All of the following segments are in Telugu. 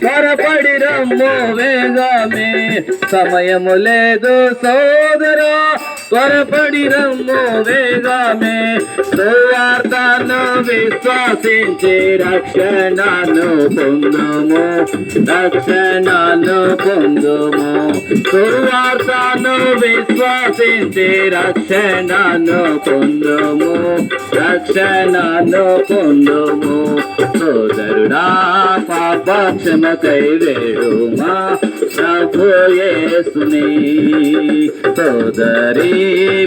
త్వరపడి రమ్ము వేగమే సమయము లేదు సోదరా. త్వరపడి రమ్ము వేగమే సువార్తను విశ్వసించి రక్షణను పొందుము. రక్షణను పొందుము. సువార్తను విశ్వసించి రక్షణను పొందుము. రక్షణను పొందుము. సోదరుడా పాపక్షమకై వేడుమా ప్రభు యేసుని సోదరి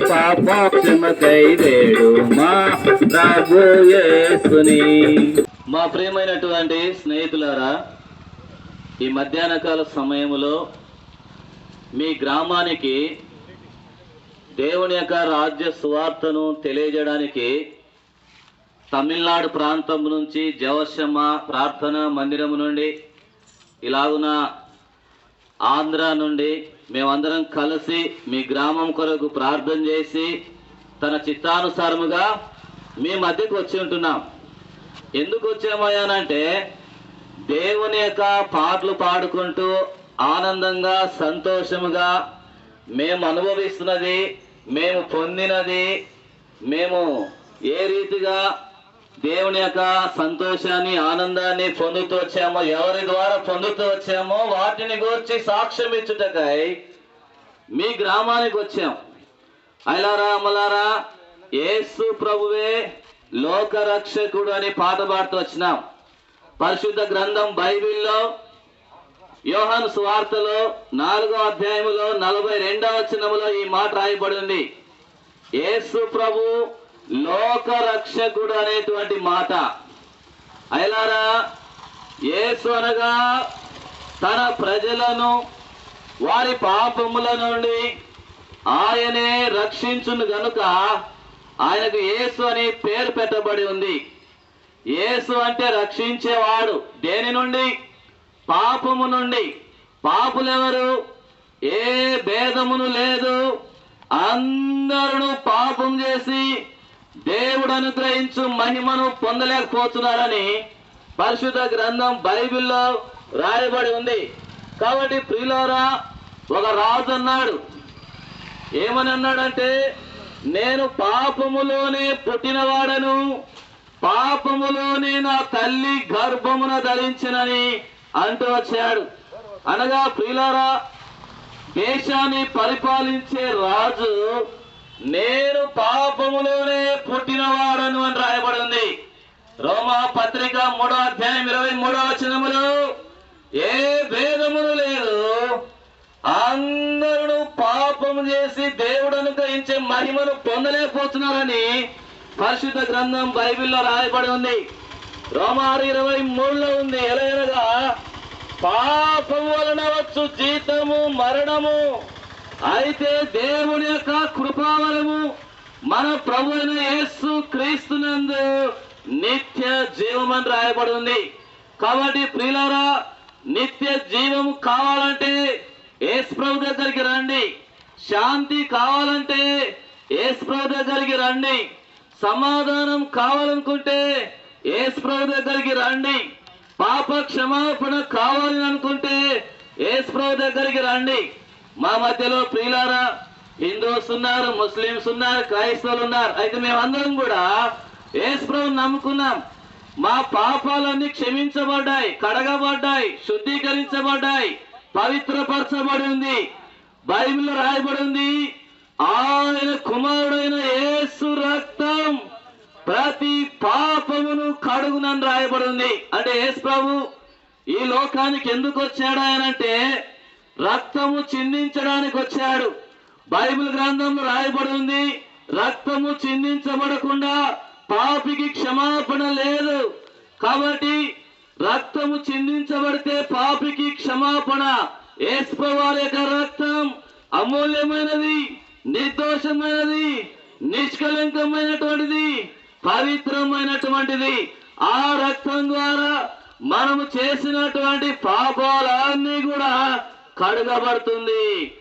పాపక్షమకై వేడుమా ప్రభు యేసుని. మా ప్రియమైనటువంటి స్నేహితులారా ఈ మధ్యాహ్న కాల సమయంలో మీ గ్రామానికి దేవుని యొక్క రాజ్య సువార్తను తెలియజేయడానికి తమిళనాడు ప్రాంతం నుంచి జవశమ్మ ప్రార్థన మందిరము నుండి ఇలాగున ఆంధ్ర నుండి మేమందరం కలిసి మీ గ్రామం కొరకు ప్రార్థన చేసి తన చిత్తానుసారముగా మీ మధ్యకు వచ్చి ఉంటున్నాం. ఎందుకు వచ్చామయ్యానంటే దేవుని యొక్క పాటలు పాడుకుంటూ ఆనందంగా సంతోషముగా మేము అనుభవిస్తున్నది మేము పొందినది మేము ఏ రీతిగా దేవుని యొక్క సంతోషాన్ని ఆనందాన్ని పొందుతూ వచ్చామో ఎవరి ద్వారా పొందుతూ వచ్చామో వాటిని గురించి సాక్ష్యం ఇచ్చుటకై మీ గ్రామానికి వచ్చాం. అయిలారా అమలారా ఏసు ప్రభువే లోక రక్షకుడు అని పాట పాడుతూ వచ్చినాం. పరిశుద్ధ గ్రంథం బైబిల్లో యోహాను సువార్తలో నాలుగో అధ్యాయములో నలభై రెండవ చిన్నములో ఈ మాట రాయబడి ఉంది ప్రభు లోక రక్షకుడు అనేటువంటి మాట. అయలారా యేసు అనగా తన ప్రజలను వారి పాపముల నుండి ఆయనే రక్షించును గనుక ఆయనకు యేసు అని పేరు పెట్టబడి ఉంది. యేసు అంటే రక్షించేవాడు దేని నుండి? పాపము నుండి. పాపులెవరు? ఏ భేదమును లేదు. అందరూ పాపం చేసి దేవుడు అనుగ్రహించు మహిమను పొందలేకపోతున్నారని పరిశుద్ధ గ్రంథం బైబిల్లో రాయబడి ఉంది. కాబట్టి ప్రియులారా ఒక రాజు అన్నాడు. ఏమని అన్నాడంటే నేను పాపములోనే పుట్టినవాడను పాపములోనే నా తల్లి గర్భమున ధరించినని అంటూ వచ్చాడు. అనగా ప్రియులారా దేశాన్ని పరిపాలించే రాజు నేను పాపములోనే పుట్టినవాడను అని రాయబడి ఉంది రోమా పత్రిక మూడో అధ్యాయం ఇరవై మూడో వచనములు ఏ భేదములు లేదు అందరూ పాపము చేసి దేవుడు అనుగ్రహించే మహిమను పొందలేకపోతున్నారని పరిశుద్ధ గ్రంథం బైబిల్లో రాయబడి ఉంది. రోమారు ఇరవై మూడులో ఉంది. ఎలా అనగా పాపం వలన వచ్చు జీతము మరణము అయితే దేవుని యొక్క కృపావరము మన ప్రభు అయిన యేసు క్రీస్తునందు నిత్య జీవం రాయబడి ఉంది కాబట్టి ప్రియులరా నిత్య జీవము కావాలంటే యేసు ప్రభు దగ్గరికి రండి. శాంతి కావాలంటే యేసు ప్రభు దగ్గరికి రండి. సమాధానం కావాలనుకుంటే యేసు ప్రభు దగ్గరికి రండి. పాప క్షమాపణ కావాలని అనుకుంటే యేసు ప్రభు దగ్గరికి రండి. మా మధ్యలో ప్రియులారా హిందూస్ ఉన్నారు ముస్లిమ్స్ ఉన్నారు క్రైస్తవులు ఉన్నారు. అయితే మేమందరం కూడా యేసు నమ్ముకున్నాం. మా పాపాలన్నీ క్షమించబడ్డాయి కడగబడ్డాయి శుద్ధీకరించబడ్డాయి పవిత్రపరచబడి ఉంది బైబిల్లో రాయబడి ఉంది. ఆయన కుమారుడైన యేసు రక్తం ప్రతి పాపమును కడుగునని రాయబడి ఉంది. అంటే యేసు ప్రభు ఈ లోకానికి ఎందుకు వచ్చాడు ఆయనంటే రక్తము చిందించడానికి వచ్చాడు. బైబిల్ గ్రంథంలో రాయబడి ఉంది రక్తము చిందించబడకుండా పాపికి క్షమాపణ లేదు. కాబట్టి రక్తము చిందించబడితే పాపికి క్షమాపణ. ఏసుకోవాలి యొక్క రక్తం అమూల్యమైనది నిర్దోషమైనది నిష్కలంకమైనటువంటిది పవిత్రమైనటువంటిది. ఆ రక్తం ద్వారా మనము చేసినటువంటి పాపాలన్నీ కూడా కడగబడుతుంది.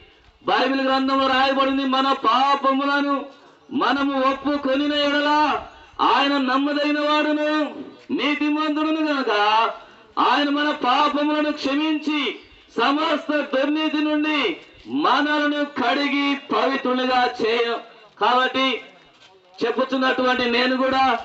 బైబిల్ గ్రంథంలో రాయబడింది మన పాపములను మనము ఒప్పుకొనిన ఎడల ఆయన నమ్మదైన వాడును నీతిమంతుడును గనక ఆయన మన పాపములను క్షమించి సమస్త దుర్నీతి నుండి మనలను కడిగి పవిత్రులుగా చేయ కాబట్టి చెప్పుతున్నటువంటి నేను కూడా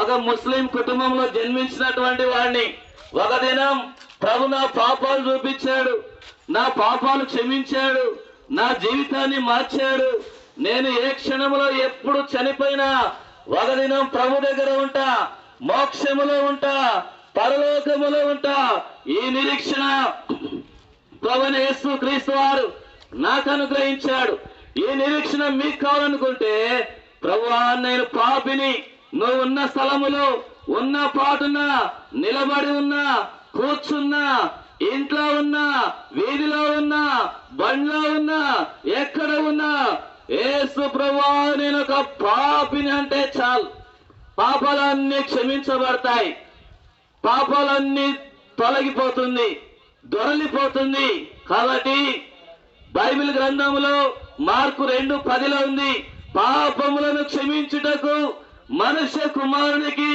ఒక ముస్లిం కుటుంబంలో జన్మించినటువంటి వాడిని. ఒక దినం ప్రభు నా పాపాలు చూపించాడు. నా పాపాలు క్షమించాడు. నా జీవితాన్ని మార్చాడు. నేను ఏ క్షణంలో ఎప్పుడు చనిపోయినా ఒక దినం ప్రభు దగ్గర ఉంటా మోక్షములో ఉంటా పరలోకములో ఉంటా. ఈ నిరీక్షణ ప్రభుని యేసు క్రీస్తు వారు నాకు అనుగ్రహించాడు. ఈ నిరీక్షణ మీకు కావాలనుకుంటే ప్రభువా నేను పాపిని నువ్వు ఉన్న స్థలములో ఉన్న పాటున నిలబడి ఉన్నా కూర్చున్నా ఇంట్లో ఉన్నా వీధిలో ఉన్నా బండ్లో ఉన్నా ఎక్కడ ఉన్నా ఏసు ప్రభా నేను ఒక పాపిని అంటే చాలు. పాపాలన్నీ క్షమించబడతాయి. పాపాలన్నీ తొలగిపోతుంది దొరలిపోతుంది. కాబట్టి బైబిల్ గ్రంథంలో మార్కు రెండు పదిలో ఉంది పాపములను క్షమించుటకు మనుష్య కుమారునికి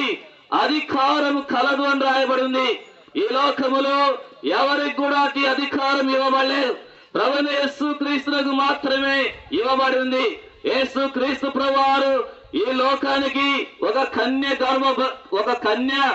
అధికారం కలదు అని రాయబడింది ఈ లోకములో ఎవరికి కూడా అతి అధికారం ఇవ్వబడలేదు. ప్రభుని యేసు క్రీస్తులకు మాత్రమే ఇవ్వబడింది. యేసు క్రీస్తు ప్రభువారు ఈ లోకానికి ఒక కన్య గర్భ ఒక కన్య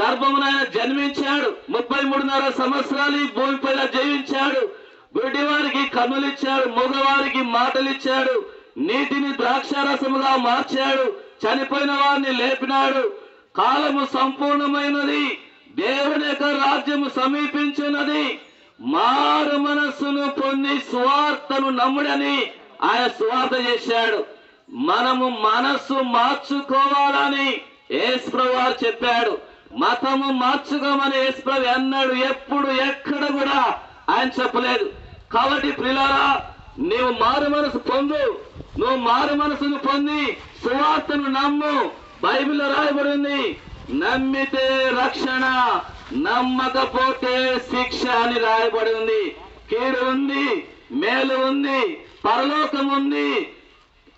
గర్భమునైన జన్మించాడు. ముప్పై మూడున్నర సంవత్సరాలు ఈ భూమిపైన జీవించాడు గుడ్డి కనులిచ్చాడు కన్నులిచ్చాడు మగవారికి మాటలిచ్చాడు నీటిని ద్రాక్షారసముగా మార్చాడు చనిపోయిన వారిని లేపినాడు. కాలము సంపూర్ణమైనది. దేవుని యొక్క రాజ్యము సమీపించినది. మారు మనస్సును పొంది స్వార్థను నమ్ముడని ఆయన స్వార్థ చేశాడు. మనము మనస్సు మార్చుకోవాలని యేసుప్రభు చెప్పాడు. మతము మార్చుకోమని యేసుప్రభు అన్నాడు. ఎప్పుడు ఎక్కడ కూడా ఆయన చెప్పలేదు. కాబట్టి ప్రిలారా నీవు మారు మనసు పొందు. నువ్వు మారు మనసును పొంది సువార్తను నమ్ము. బైబిల్లో రాయబడింది నమ్మితే రక్షణ నమ్మకపోతే శిక్ష అని రాయబడి ఉంది. కీడు ఉంది మేలు ఉంది పరలోకం ఉంది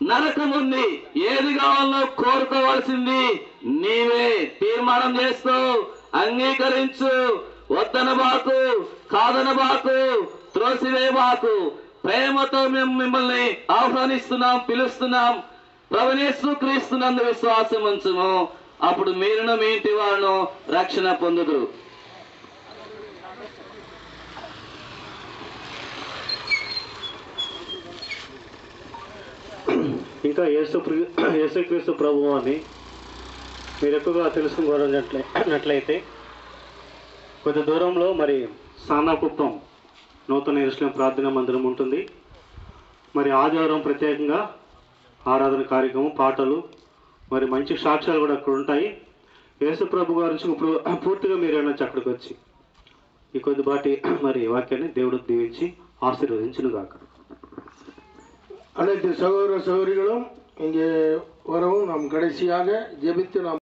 నరకం ఉంది. ఏది కావాలో కోరుకోవాల్సింది నీవే. తీర్మానం చేస్తూ అంగీకరించు. వద్దనబాకు కాదనబాకు త్రోసివేబాకు ప్రేమతో మేము మిమ్మల్ని ఆహ్వానిస్తున్నాం పిలుస్తున్నాం. ప్రవణేశ్వ క్రీస్తునందు విశ్వాసం ఉంచుము. అప్పుడు మీరును మీ ఇంటి వారును రక్షణ పొందుదురు. ఇంకా యేసు యేసుక్రీస్తు ప్రభు అని మీరు ఎక్కువగా తెలుసుకోవాలన్నట్లయితే కొంత దూరంలో మరి సానాకుప్పం నూతన ఇస్లాం ప్రార్థనా మందిరం ఉంటుంది. మరి ఆదివారం ప్రత్యేకంగా ఆరాధన కార్యక్రమం పాటలు మరి మంచి సాక్ష్యాలు కూడా అక్కడ ఉంటాయి యేసు ప్రభు గారి నుంచి ఇప్పుడు పూర్తిగా మీరు వెళ్ళొచ్చు అక్కడికి వచ్చి ఈ కొద్దిపాటి మరి వాక్యాన్ని దేవుడు దీవించి ఆశీర్వదించును గాక அனைத்து சகோதர சகோதரிகளும் இங்கே வரவும் நாம் கடைசியாக ஜெபித்து நாம்